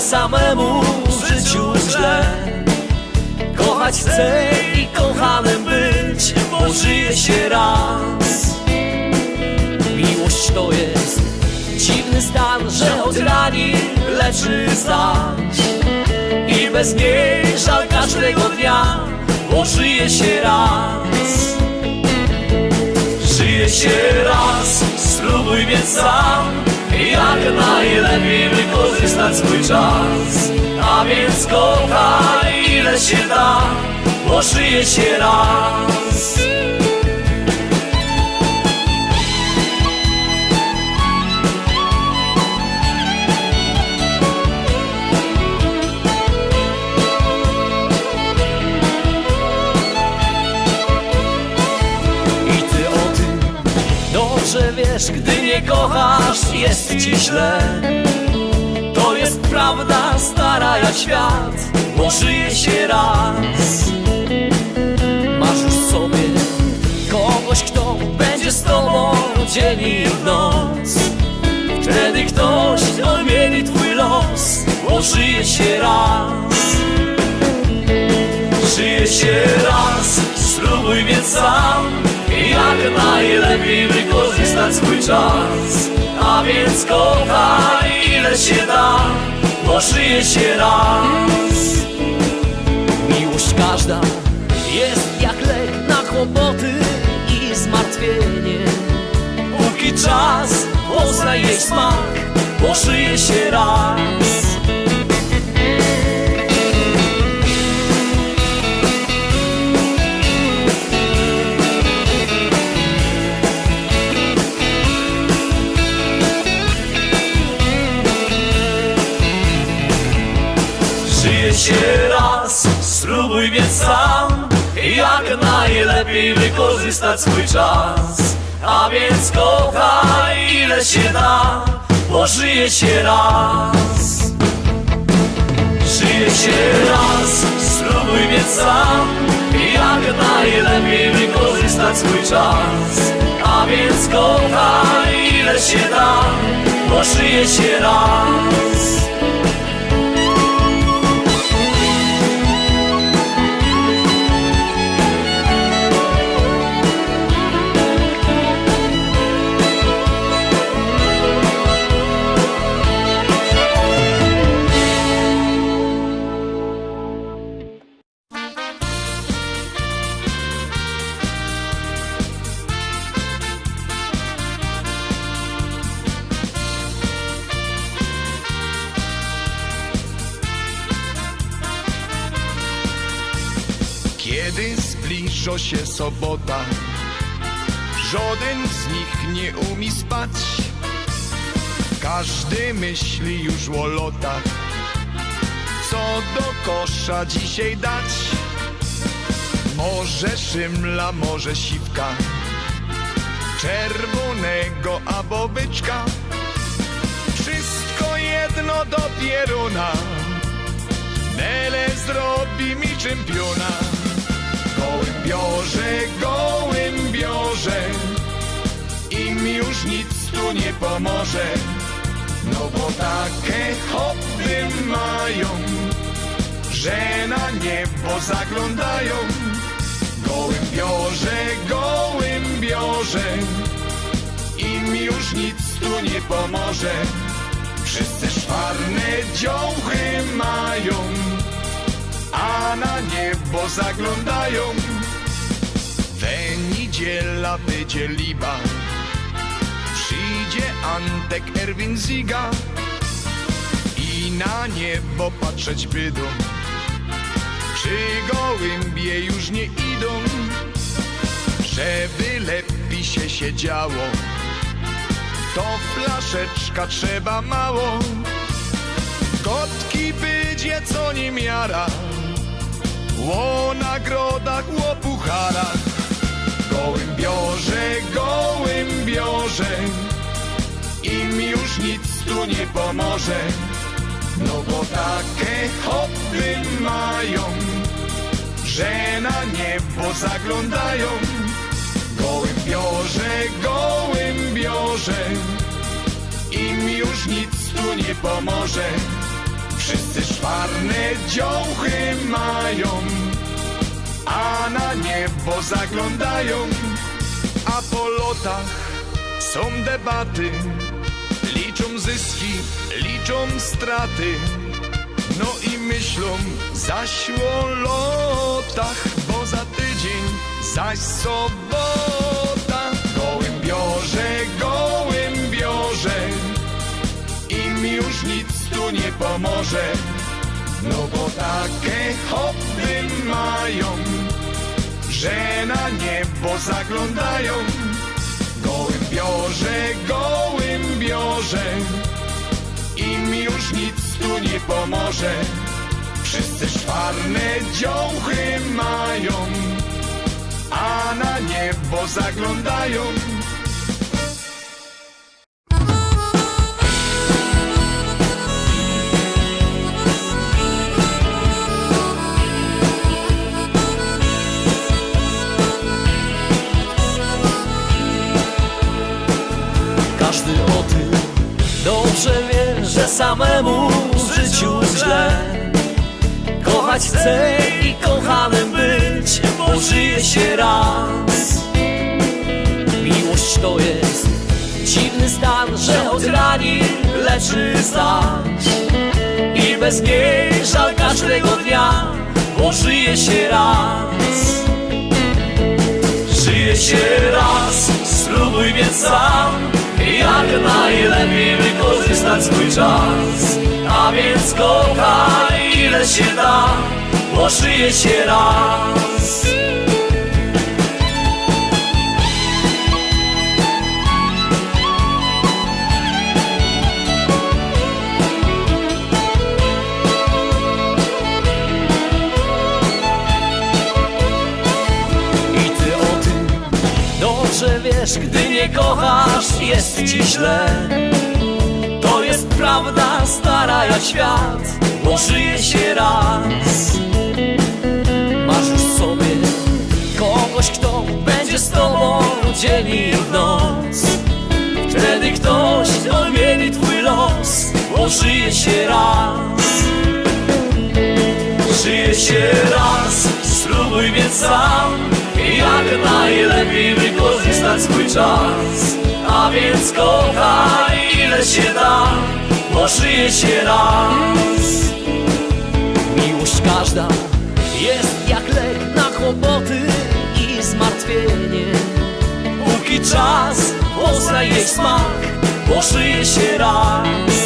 samemu w życiu źle. Kochać chcę i kochanym być, bo żyje się raz. Miłość to jest dziwny stan, że od rani leczy zaś I bez niej żal każdego dnia, bo żyje się raz. Żyje się raz, spróbuj więc sam Jak najlepiej wykorzystać swój czas. A więc kochaj ile się da żyje się raz gdy nie kochasz, jest ci źle. To jest prawda stara jak świat, bo żyje się raz. Masz już sobie kogoś, kto będzie z tobą dzień i noc. Wtedy ktoś odmieni twój los, bo żyje się raz. Żyje się raz, spróbuj więc sam Jak najlepiej wykorzystać swój czas. A więc kochaj ile się da Bo żyje się raz. Miłość każda jest jak lek na kłopoty i zmartwienie. Póki czas poznaj jej smak Bo żyje się raz więc sam Jak najlepiej wykorzystać swój czas. A więc kochaj ile się da Bo żyje się raz. Żyje się raz, spróbuj więc sam Jak najlepiej wykorzystać swój czas. A więc kochaj ile się da Bo żyje się raz się sobota, żaden z nich nie umie spać. Każdy myśli już o lotach, co do kosza dzisiaj dać. Może szymla, może siwka, czerwonego albo byczka. Wszystko jedno do pieruna, Nele zrobi mi czempiona. Gołębiorze, gołębiorze Im już nic tu nie pomoże No bo takie hobby mają Że na niebo zaglądają. Gołębiorze, gołębiorze Im już nic tu nie pomoże Wszyscy szwarne dziołchy mają a na niebo zaglądają. We niedziela będzie liba, przyjdzie Antek Erwin Ziga i na niebo patrzeć bydą. Czy gołębie już nie idą, żeby lepiej się siedziało, to flaszeczka trzeba mało. Kotki będzie co nie miara O nagrodach, o pucharach Gołębiorze, gołębiorze Im już nic tu nie pomoże. No bo takie hobby mają Że na niebo zaglądają. Gołębiorze, gołębiorze Im już nic tu nie pomoże Wszyscy szwarne dziołchy mają, a na niebo zaglądają. A po lotach są debaty, liczą zyski, liczą straty. No i myślą zaś o lotach, bo za tydzień zaś sobota. Im już nic tu nie pomoże. No bo takie hobby mają, że na niebo zaglądają. Gołębiorze, gołębiorze, im już nic tu nie pomoże. Wszyscy szwarne dziołchy mają, a na niebo zaglądają. Samemu w życiu źle. Kochać chcę i kochanym być, bo żyje się raz. Miłość to jest dziwny stan, że od rani leczy stać I bez niej żal każdego dnia, bo żyje się raz. Żyje się raz, spróbuj więc sam Jak najlepiej wykorzystać swój czas. A więc kochaj ile się da Bo się raz wiesz, gdy nie kochasz, jest ci źle. To jest prawda stara jak świat, bo żyje się raz. Masz już sobie kogoś, kto będzie z tobą dzień i w noc. Wtedy ktoś odmieni twój los, bo żyje się raz. Żyje się raz, spróbuj więc sam Jak najlepiej swój czas. A więc kochaj ile się da Bo żyje się raz. Miłość każda jest jak lek na kłopoty i zmartwienie. Póki czas poznaj jej smak Bo żyje się raz